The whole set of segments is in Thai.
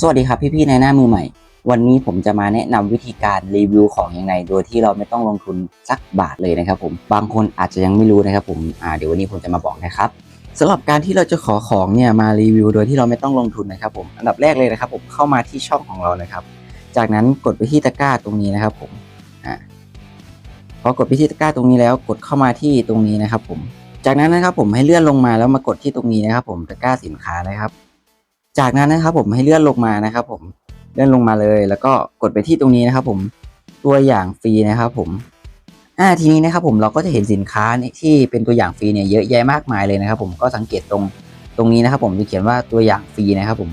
สวัสดีครับพี่ๆในหน้ามือใหม่ วันนี้ผมจะมาแนะนำวิธีการรีวิวของยังไง โดยที่เราไม่ต้องลงทุนสักบาทเลยนะครับผมบางคนอาจจะยังไม่รู้นะครับผมอ่าเดี๋ยววันนี้ผมจะมาบอกนะครับสำหรับการที่เราจะขอของเนี่ยมารีวิว โดยที่เราไม่ต้องลงทุนนะครับผมอันดับแรกเลยนะครับผมเข้ามาที่ช่องของเรานะครับ จากนั้นกดไปที่ตะกร้าตรงนี้นะครับผมอ่าพอกดไปที่ตะกร้าตรงนี้แล้วกดเข้ามาที่ตรงนี้นะครับผม จากนั้นนะครับผมให้เลื่อนลงมาแล้วมากดที่ตรงนี้นะครับผมตะกร้าสินค้านะครับ จากนั้นนะครับผมให้เลื่อนลงมานะครับ ผมเลื่อนลงมาเลย แล้วก็กดไปที่ตรงนี้นะครับ ผมตัวอย่างฟรีนะครับ ผมอ่าทีนี้นะครับ ผมเราก็จะเห็นสินค้านี่ที่เป็นตัวอย่างฟรีเนี่ยเยอะแยะมากมายเลยนะครับ ผมก็สังเกตตรงตรงนี้นะครับ ผมจะเขียนว่าตัวอย่างฟรีนะครับ ผม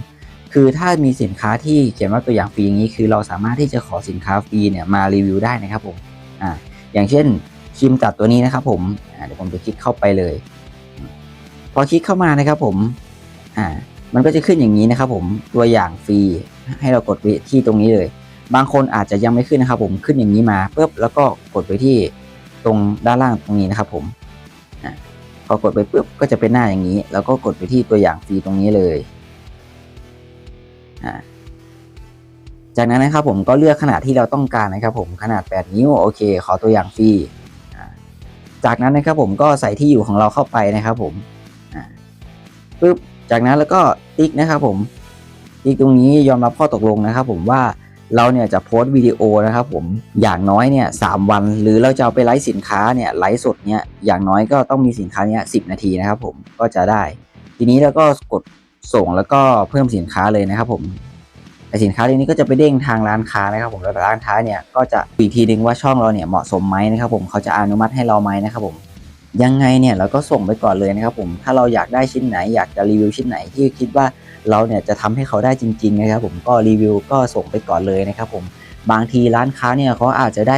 คือถ้ามีสินค้าที่เขียนว่าตัวอย่างฟรีอย่างนี้ คือเราสามารถที่จะขอสินค้าฟรีเนี่ยมารีวิวได้นะครับ ผมอ่าอย่างเช่นครีมตัดตัวนี้นะครับ ผมอ่าเดี๋ยวผมจะคลิกเข้าไปเลย พอคลิกเข้ามานะครับ ผมอ่า มันก็จะขึ้นอย่างนี้นะครับผมตัวอย่างฟรีให้เรากดไปที่ตรงนี้เลย บางคนอาจจะยังไม่ขึ้นนะครับผมขึ้นอย่างนี้มาปุ๊บแล้วก็กดไปที่ตรงด้านล่างตรงนี้นะครับผมพอกดไปปุ๊บก็จะเป็นหน้าอย่างนี้ แล้วก็กดไปที่ตัวอย่างฟรีตรงนี้เลยจากนั้นนะครับผมก็เลือกขนาดที่เราต้องการนะครับผมขนาด 8 นิ้วโอเค ขอตัวอย่างฟรีจากนั้นนะครับผมก็ใส่ที่อยู่ของเราเข้าไปนะครับผมปุ๊บ จากนั้นแล้วก็ติ๊กนะครับผมติ๊กตรงนี้ยอมรับข้อตกลงนะครับ ผมว่าเราเนี่ยจะโพสต์วิดีโอนะครับผมอย่างน้อยเนี่ยสามวัน หรือเราจะเอาไปไลฟ์สินค้าเนี่ยไลฟ์สดเนี่ยอย่างน้อยก็ต้องมีสินค้าเนี่ยสินาทีนะครับผมก็จะได้ ทีนี้เราก็กดส่งแล้วก็เพิ่มสินค้าเลยนะครับผมไอสินค้าตัวนี้ก็จะไปเด้งทางร้านค้านะครับผมแล้วร้านค้าเนี่ยก็จะอีกทีนึงว่าช่องเราเนี่ยเหมาะสมไหมนะครับผมเขาจะอนุมัติให้เราไหมนะครับผม ยังไงเนี่ยเราก็ส่งไปก่อนเลยนะครับผมถ้าเราอยากได้ชิ้นไหนอยากจะรีวิวชิ้นไหนที่คิดว่าเราเนี่ยจะทำให้เขาได้จริง ๆ นะครับ ผมก็รีวิวก็ส่งไปก่อนเลยนะครับผมบางทีร้านค้าเนี่ยเขาอาจจะได้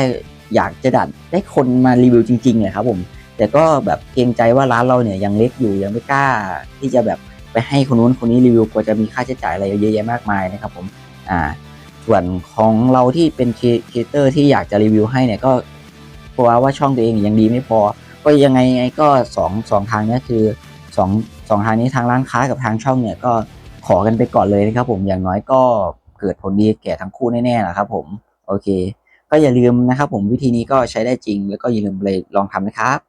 อยากจะดัดได้คนมารีวิวจริงๆเลยครับผมแต่ก็แบบเกรงใจว่าร้านเราเนี่ยยังเล็กอยู่ยังไม่กล้า ที่จะแบบไปให้คนนู้นคนนี้รีวิวกลัวจะมีค่าใช้จ่ายอะไรเยอะแยะมากมายนะครับผมอ่าส่วนของเราที่เป็นครีเอเตอร์ที่อยากจะรีวิวให้เนี่ยก็เพราะว่าช่องตัวเองยังดีไม่พอ ก็ยังไงไงก็สองสองทางนี้คือสองสองทางนี้ทางร้านค้ากับทางช่องเนี่ยก็ขอกันไปก่อนเลยนะครับผมอย่างน้อยก็เกิดผลดีแก่ทั้งคู่แน่ๆแหละครับผมโอเค ก็อย่าลืมนะครับผมวิธีนี้ก็ใช้ได้จริง แล้วก็อย่าลืมเลยลองทำนะครับ